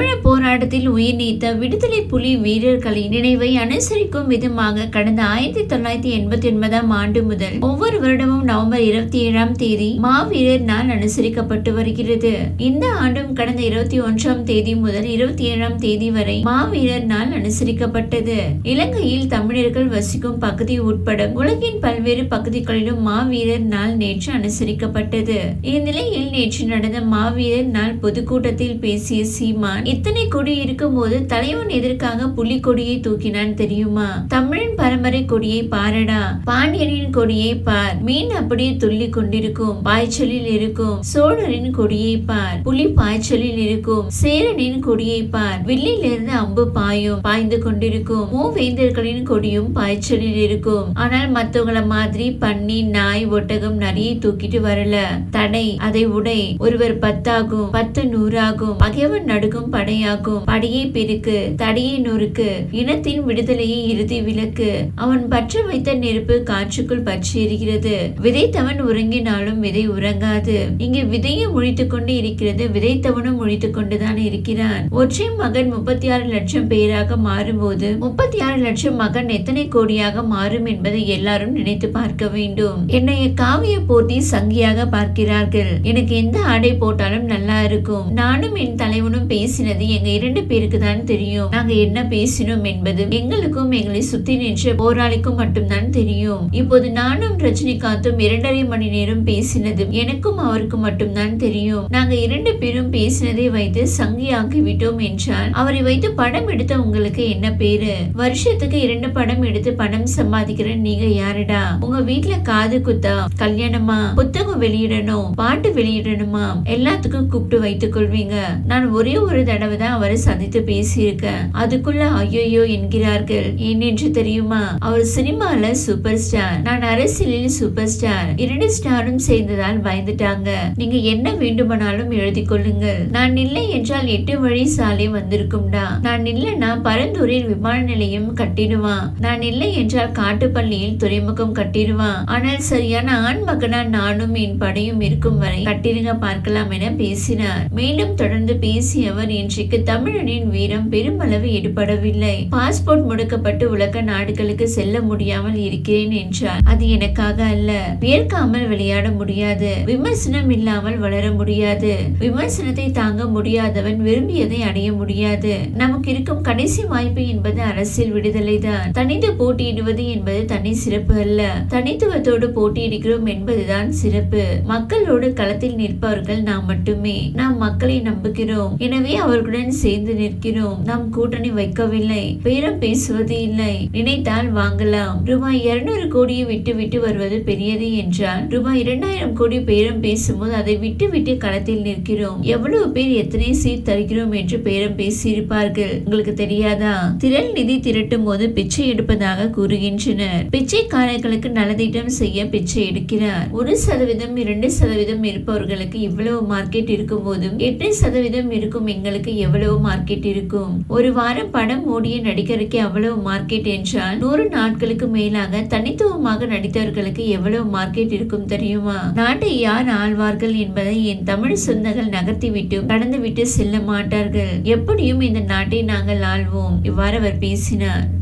தமிழர் போராட்டத்தில் உயிர் நீத்த விடுதலை புலி வீரர்களின் நினைவை அனுசரிக்கும் விதமாக கடந்த ஆயிரத்தி தொள்ளாயிரத்தி எண்பத்தி ஒன்பதாம் ஆண்டு முதல் ஒவ்வொரு வருடமும் நவம்பர் இருபத்தி ஏழாம் தேதி மாவீரர் நாள் அனுசரிக்கப்பட்டு வருகிறது. இந்த ஆண்டும் கடந்த இருபத்தி ஒன்றாம் தேதி முதல் இருபத்தி ஏழாம் தேதி வரை மாவீரர் நாள் அனுசரிக்கப்பட்டது. இலங்கையில் தமிழர்கள் வசிக்கும் பகுதி உட்பட உலகின் பல்வேறு பகுதிகளிலும் மாவீரர் நாள் நேற்று அனுசரிக்கப்பட்டது. இந்நிலையில் நேற்று நடந்த மாவீரர் நாள் பொதுக்கூட்டத்தில் பேசிய சீமான் இத்தனை கொடி இருக்கும் போது தலைவன் எதற்காக புலி கொடியை தூக்கினான் தெரியுமா? தமிழின் பரம்பரை கொடியை பாரடா. பாண்டியனின் கொடியை பார். மீன் அப்படியே துள்ளி கொண்டிருக்கும். பாய்ச்சலில் இருக்கும். சோழரின் கொடியை பார். புலி பாய்ச்சலில் இருக்கும். சேரனின் கொடியை பார். வில்லிலிருந்து அம்பு பாயும் பாய்ந்து கொண்டிருக்கும். மூவேந்தர்களின் கொடியும் பாய்ச்சலில் இருக்கும். ஆனால் மத்தவங்கள மாதிரி பண்ணி நாய் ஒட்டகம் நிறைய தூக்கிட்டு வரல. தடை. அதை உடை. ஒருவர் பத்தாகும். பத்து நூறாகும். பகைவன் நடுக்கும் படையாகும். படையை பெருக்கு தடையை நொறுக்கு இனத்தின் விடுதலையை இறுதி விளக்கு. அவன் பற்ற வைத்த நெருப்பு காற்றுக்குள் பற்றி எறிகிறது விதைத்தவன் உறங்கினாலும் விதை உறங்காது. இங்கு விதையை முழித்து கொண்டு இருக்கிறது விதைத்தவனும் முழித்துக் கொண்டுதான் இருக்கிறான். ஒற்றை மகன் முப்பத்தி ஆறு லட்சம் பேராக மாறும்போது முப்பத்தி ஆறு லட்சம் மகன் எத்தனை கோடியாக மாறும் என்பதை எல்லாரும் நினைத்து பார்க்க வேண்டும். என்னைய காவிய போட்டி சங்கியாக பார்க்கிறார்கள். எனக்கு எந்த ஆடை போட்டாலும் நல்லா இருக்கும். நானும் என் தலைவனும் பேசினது எங்க இரண்டு பேருக்கு தான் தெரியும். நாங்க என்ன பேசினோம் என்பது எங்களுக்கும் எங்களை சுத்தி நின்ற போராளிக்கும் மட்டும்தான் தெரியும். இப்போது நானும் ரஜினிகாந்தும் இரண்டரை மணி நேரம் பேசினது எனக்கும் அவருக்கும் மட்டும்தான் தெரியும். நாங்க இரண்டு பேரும் பேசினதை வைத்து சங்கியாக்கி விட்டோம் என்றால் அவரை வைத்து படம் எடுத்த உங்களுக்கு என்ன பேரு? வருஷத்துக்கு இரண்டு படம் எடுத்து பணம் சம்பாதிக்கிற நீங்க யாருடா? உங்க வீட்டுல காது குத்தா? கல்யாணமா? புத்தகம் வெளியிடணும் பாட்டு வெளியிடணுமா? எல்லாத்துக்கும் கூப்பிட்டு வைத்துக் கொள்வீங்க. நான் ஒரே ஒரு தடவை தான் அவரை சந்தித்து பேசியிருக்கேன். அதுக்குள்ள ஐயோயோ என்கிறார்கள். ஏனென்று தெரியுமா? அவர் சினிமால சூப்பர் ஸ்டார் நான் அரசியலில் சூப்பர் ஸ்டார் இரண்டு ஸ்டாரும் சேர்ந்ததால் பயந்துட்டாங்க. நீங்க என்ன வேண்டுமானாலும் எழுதி கொள்ளுங்கள். நான் இல்லை என்றால் எட்டு வழி சாலை வந்திருக்கும்டா. நான் இல்லைன்னா பரந்தூரில் விமான நிலையம் கட்டிடுவான். நான் இல்லை என்றால் காட்டுப்பள்ளியில் துறைமுகம் கட்டிடுவான். ஆனால் சரியான ஆண் மகனா நானும் என் படையும் இருக்கும் வரை கட்டிடுங்க பார்க்கலாம் என பேசினார். மேலும் தொடர்ந்து பேசியவர் இன்றைக்கு தமிழனின் வீரம் பெருமளவு ஈடுபடவில்லை. பாஸ்போர்ட் முடக்கப்பட்டு உலக நாடுகளுக்கு செல்ல முடியாமல் இருக்கிறேன் என்றார். அது எனக்காக அல்ல. வியர்க்காமல் விளையாட முடியாது. விமர்சனம் இல்லாமல் வளர முடியாது. விமர்சனத்தை தாங்க முடியாதவன் விரும்பியதை அடைய முடியாது. நமக்கு இருக்கும் கடைசி வாய்ப்பு என்பது அரசியல் விடுதலை தான் தனித்து போட்டியிடுவது என்பது தனி சிறப்பு அல்ல. தனித்துவத்தோடு போட்டியிடுகிறோம் என்பதுதான் சிறப்பு. மக்களோடு களத்தில் நிற்பவர்கள் நாம் மட்டுமே. நாம் மக்களை நம்புகிறோம். எனவே அவர்களுடன் சேர்ந்து நிற்கிறோம். நாம் கூட்டணி வைக்கவில்லை. பேரம் பேசுவது இல்லை. நினைத்தால் வாங்கலாம். ரூபாய் இருநூறு கோடியை விட்டு விட்டு வருவது பெரியது என்றால் ரூபாய் இரண்டாயிரம் கோடி பேரம் பேசும்போது அதை விட்டு விட்டு களத்தில் நிற்கிறோம். எவ்வளவு பேர் எத்தனை சீட் தருகிறோம் என்று பேரம் பேசியிருப்பார்கள். உங்களுக்கு தெரியாதா? திரள் நிதி திரட்டும் போது பிச்சை எடுப்பதாக கூறுகின்றனர். பிச்சைக்காரர்களுக்கு நலத்திட்டம் செய்ய பிச்சை எடுக்கிறார். ஒரு சதவீதம் இரண்டு சதவீதம் இருப்பவர்களுக்கு இவ்வளவு மார்க்கெட் இருக்கும் போதும் எட்டு சதவீதம் இருக்கும் எங்களுக்கு எவ்வளவு மார்க்கெட் இருக்கும்? ஒரு வாரம் படம் ஓடிய நடிகருக்கு அவ்வளவு மார்க்கெட் என்றால் நூறு நாட்களுக்கு மேலாக தனித்துவமாக நடித்தவர்களுக்கு எவ்வளவு மார்க்கெட் இருக்கும் தெரியுமா? நாட்டை யார் ஆழ்வார்கள் என்பதை என் தமிழ் சொந்தங்கள் நகர்த்திவிட்டு கடந்துவிட்டு செல்ல மாட்டார்கள். எப்படியும் இந்த நாட்டை நாங்கள் ஆள்வோம் இவ்வாறு அவர் பேசினார்.